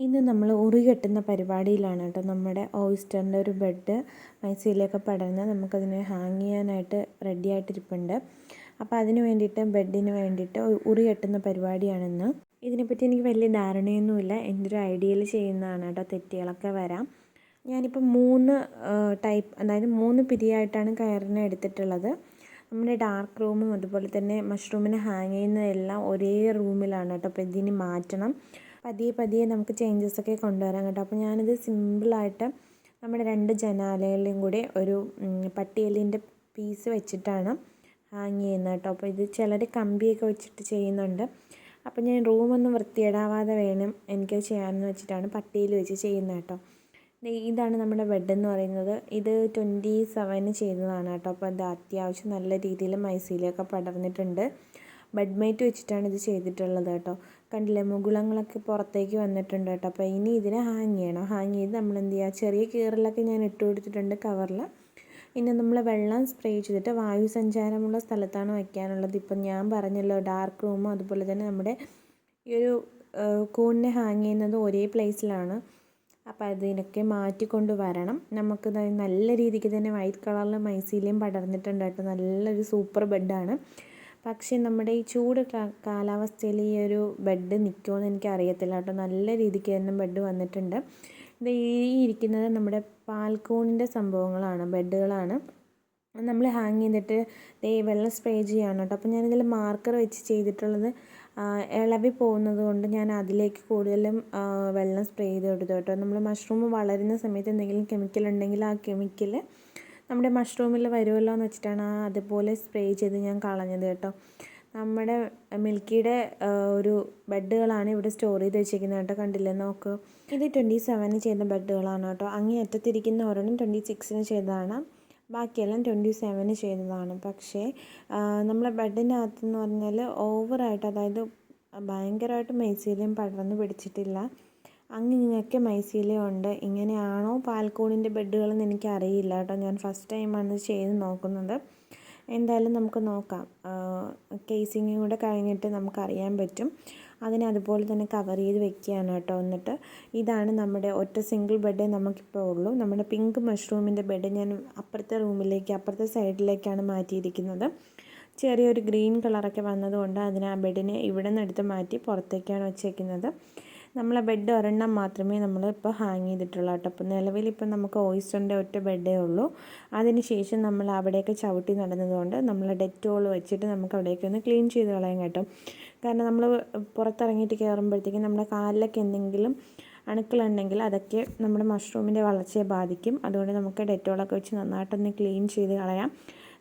ഇന്ന് നമ്മൾ ഉറി കെട്ടുന്ന പരിപാടിയിലാണ് കേട്ടോ. നമ്മുടെ ഓയിസ്റ്ററിന്റെ ഒരു ബെഡ് മൈസയിലൊക്കെ പടർന്ന് നമുക്കതിനെ ഹാങ് ചെയ്യാനായിട്ട് റെഡി ആയിട്ടിരിപ്പുണ്ട്. അപ്പോൾ അതിന് വേണ്ടിയിട്ട് ബെഡിന് വേണ്ടിയിട്ട് ഉറി കെട്ടുന്ന പരിപാടിയാണെന്ന് ഇതിനെപ്പറ്റി എനിക്ക് വലിയ ധാരണയൊന്നുമില്ല. എന്റെ ഒരു ഐഡിയയിൽ ചെയ്യുന്നതാണ് കേട്ടോ. തെറ്റുകളൊക്കെ വരാം. ഞാനിപ്പോൾ മൂന്ന് ടൈപ്പ് അതായത് മൂന്ന് പിരിയായിട്ടാണ് കയറിനെ എടുത്തിട്ടുള്ളത്. നമ്മുടെ ഡാർക്ക് റൂമും അതുപോലെ തന്നെ മഷ്റൂമിനെ ഹാങ് ചെയ്യുന്നതെല്ലാം ഒരേ റൂമിലാണ് കേട്ടോ. അപ്പോൾ ഇതിന് മാറ്റണം. പതിയെ പതിയെ നമുക്ക് ചേഞ്ചസ് ഒക്കെ കൊണ്ടുവരാം കേട്ടോ. അപ്പോൾ ഞാനിത് സിമ്പിളായിട്ട് നമ്മുടെ രണ്ട് ജനാലകളിലും കൂടി ഒരു പട്ടിയലിന്റെ പീസ് വെച്ചിട്ടാണ് ഹാങ് ചെയ്യുന്നത് കേട്ടോ. അപ്പോൾ ഇത് ചിലർ കമ്പിയൊക്കെ വെച്ചിട്ട് ചെയ്യുന്നുണ്ട്. അപ്പോൾ ഞാൻ റൂമൊന്നും വൃത്തിയിടാവാതെ വേണം എനിക്ക് ചെയ്യാമെന്ന് വെച്ചിട്ടാണ് പട്ടിയിൽ വെച്ച് ചെയ്യുന്നത് കേട്ടോ. ഇതാണ് നമ്മുടെ ബെഡ് എന്ന് പറയുന്നത്. ഇത് ട്വന്റി സെവന് ചെയ്തതാണ് കേട്ടോ. അപ്പോൾ അത് അത്യാവശ്യം നല്ല രീതിയിൽ മൈസീലൊക്കെ പടർന്നിട്ടുണ്ട്. ബെഡ് മേറ്റ് വെച്ചിട്ടാണ് ഇത് ചെയ്തിട്ടുള്ളത് കേട്ടോ. കണ്ടില്ലേ? മുകുളങ്ങളൊക്കെ പുറത്തേക്ക് വന്നിട്ടുണ്ട് കേട്ടോ. അപ്പോൾ ഇനി ഇതിനെ ഹാങ് ചെയ്യണം. ഹാങ് ചെയ്ത് നമ്മൾ എന്ത് ചെയ്യുക ചെറിയ കീറലൊക്കെ ഞാൻ ഇട്ട് കൊടുത്തിട്ടുണ്ട് കവറിൽ ഇനി നമ്മൾ വെള്ളം സ്പ്രേ ചെയ്തിട്ട് വായു സഞ്ചാരമുള്ള സ്ഥലത്താണ് വയ്ക്കാനുള്ളത് ഇപ്പം ഞാൻ പറഞ്ഞല്ലോ ഡാർക്ക് റൂമും അതുപോലെ തന്നെ നമ്മുടെ ഈ ഒരു കൂണിനെ ഹാങ് ചെയ്യുന്നത് ഒരേ പ്ലേസിലാണ് അപ്പോൾ അതിനൊക്കെ മാറ്റിക്കൊണ്ട് വരണം. നമുക്ക് നല്ല രീതിക്ക് തന്നെ വൈറ്റ് കളറിൽ മൈസീലിയം പടർന്നിട്ടുണ്ട് കേട്ടോ. നല്ലൊരു സൂപ്പർ ബെഡാണ് പക്ഷേ നമ്മുടെ ഈ ചൂട് കാലാവസ്ഥയിൽ ഈ ഒരു ബെഡ് നിൽക്കുമെന്ന് എനിക്ക് അറിയത്തില്ല കേട്ടോ. നല്ല രീതിക്ക് തന്നെ ബെഡ് വന്നിട്ടുണ്ട്. ഇത് ഈ ഇരിക്കുന്നത് നമ്മുടെ പാൽക്കോണിന്റെ സംഭവങ്ങളാണ് ബെഡുകളാണ് നമ്മൾ ഹാങ് ചെയ്തിട്ട് ദേ വെള്ളം സ്പ്രേ ചെയ്യാണ് കേട്ടോ. അപ്പോൾ ഞാനിതിൽ മാർക്കർ വെച്ച് ചെയ്തിട്ടുള്ളത് ഇളവി പോകുന്നത് കൊണ്ട് ഞാൻ അതിലേക്ക് കൂടുതലും വെള്ളം സ്പ്രേ ചെയ്ത് കൊടുത്തു കേട്ടോ. നമ്മൾ മഷ്റൂം വളരുന്ന സമയത്ത് എന്തെങ്കിലും കെമിക്കൽ ഉണ്ടെങ്കിൽ ആ കെമിക്കൽ നമ്മുടെ മഷ്റൂമിൽ വരുമല്ലോ എന്ന് വെച്ചിട്ടാണ് അതുപോലെ സ്പ്രേ ചെയ്ത് ഞാൻ കളഞ്ഞത് കേട്ടോ. നമ്മുടെ മിൽക്കിയുടെ ഒരു ബെഡുകളാണ് ഇവിടെ സ്റ്റോർ ചെയ്ത് വെച്ചിരിക്കുന്നത് കേട്ടോ. കണ്ടില്ലേ? നോക്ക്. ഇത് ട്വന്റി സെവനിൽ ചെയ്ത ബെഡുകളാണ് കേട്ടോ. അങ്ങേ അറ്റത്തിരിക്കുന്ന ഒരെണ്ണം ട്വന്റി സിക്സിന് ചെയ്തതാണ്. ബാക്കിയെല്ലാം ട്വന്റി സെവന് ചെയ്തതാണ് പക്ഷേ നമ്മളെ ബെഡിന്റെ അകത്തെന്ന് പറഞ്ഞാൽ ഓവറായിട്ട് അതായത് ഭയങ്കരമായിട്ട് മെയ്സീലിയം പടർന്ന് പിടിച്ചിട്ടില്ല. അങ്ങനെയൊക്കെ മൈസീലിയം ഉണ്ട്. ഇങ്ങനെയാണോ പാൽക്കൂണിന്റെ ബെഡുകളെന്ന് എനിക്കറിയില്ല കേട്ടോ. ഞാൻ ഫസ്റ്റ് ടൈമാണ് ചെയ്ത് നോക്കുന്നത്. എന്തായാലും നമുക്ക് നോക്കാം. കേസിങ് കൂടെ കഴിഞ്ഞിട്ട് നമുക്കറിയാൻ പറ്റും. അതിനെ അതുപോലെ തന്നെ കവർ ചെയ്ത് വെക്കുകയാണ് കേട്ടോ. എന്നിട്ട് ഇതാണ് നമ്മുടെ ഒറ്റ സിംഗിൾ ബെഡേ നമുക്കിപ്പോൾ ഉള്ളൂ. നമ്മുടെ പിങ്ക് മഷ്റൂമിന്റെ ബെഡ് ഞാൻ അപ്പുറത്തെ റൂമിലേക്ക് അപ്പുറത്തെ സൈഡിലേക്കാണ് മാറ്റിയിരിക്കുന്നത്. ചെറിയൊരു ഗ്രീൻ കളറൊക്കെ വന്നതുകൊണ്ട് അതിനെ ആ ബെഡിനെ ഇവിടെ നിന്ന് എടുത്ത് മാറ്റി പുറത്തേക്കാണ് വെച്ചേക്കുന്നത്. നമ്മളെ ബെഡ് ഒരെണ്ണം മാത്രമേ നമ്മൾ ഇപ്പോൾ ഹാങ് ചെയ്തിട്ടുള്ളൂ കേട്ടോ. അപ്പോൾ നിലവിൽ ഇപ്പോൾ നമുക്ക് ഓയിസ്റ്ററിന്റെ ഒറ്റ ബെഡേ ഉള്ളൂ. അതിന് ശേഷം നമ്മൾ അവിടെയൊക്കെ ചവിട്ടി നടന്നതുകൊണ്ട് നമ്മൾ ഡെറ്റോൾ വെച്ചിട്ട് നമുക്ക് അവിടെയൊക്കെ ഒന്ന് ക്ലീൻ ചെയ്ത് കളയാൻ കേട്ടോ. കാരണം നമ്മൾ പുറത്തിറങ്ങിയിട്ട് കയറുമ്പോഴത്തേക്കും നമ്മുടെ കാലിലൊക്കെ എന്തെങ്കിലും അണുക്കളുണ്ടെങ്കിൽ അതൊക്കെ നമ്മുടെ മഷ്റൂമിന്റെ വളർച്ചയെ ബാധിക്കും. അതുകൊണ്ട് നമുക്ക് ഡെറ്റോളൊക്കെ വെച്ച് നന്നായിട്ടൊന്ന് ക്ലീൻ ചെയ്ത് കളയാം.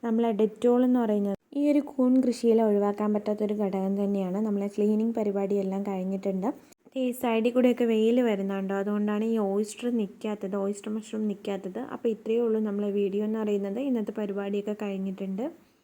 നമ്മളെ ഡെറ്റോൾ എന്ന് പറയുന്നത് ഈ ഒരു കൂൺ കൃഷിയിൽ ഒഴിവാക്കാൻ പറ്റാത്തൊരു ഘടകം തന്നെയാണ്. നമ്മളെ ക്ലീനിങ് പരിപാടിയെല്ലാം കഴിഞ്ഞിട്ടുണ്ട്. ഈ സൈഡിൽ കൂടെയൊക്കെ വെയിൽ വരുന്നുണ്ടോ? അതുകൊണ്ടാണ് ഈ ഓയിസ്റ്റർ നിൽക്കാത്തത് ഓയിസ്റ്റർ മഷ്റൂം നിൽക്കാത്തത് അപ്പോൾ ഇത്രയേ ഉള്ളൂ നമ്മളെ വീഡിയോ എന്ന് പറയുന്നത്. ഇന്നത്തെ പരിപാടിയൊക്കെ കഴിഞ്ഞിട്ടുണ്ട്.